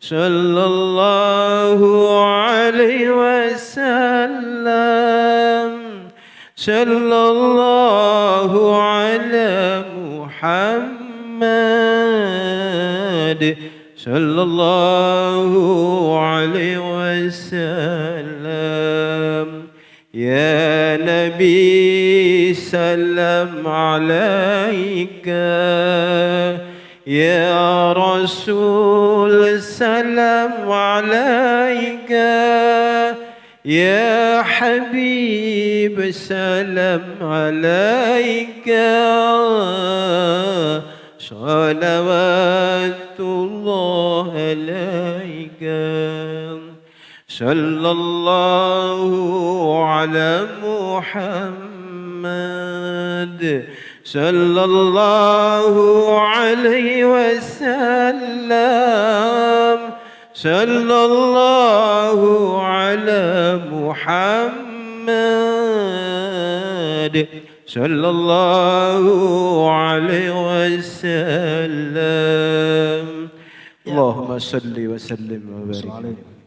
صلى الله عليه وسلم. صلى الله على محمد صلى الله عليه وسلم. يا نبي سلام عليك. يا رسول سلام عليك يا حبيب سلام عليك صلوات الله عليك صلى الله على محمد صلى الله عليه وسلم. صلى الله على محمد. صلى الله عليه وسلم. اللهم صل وسلم وبارك عليه.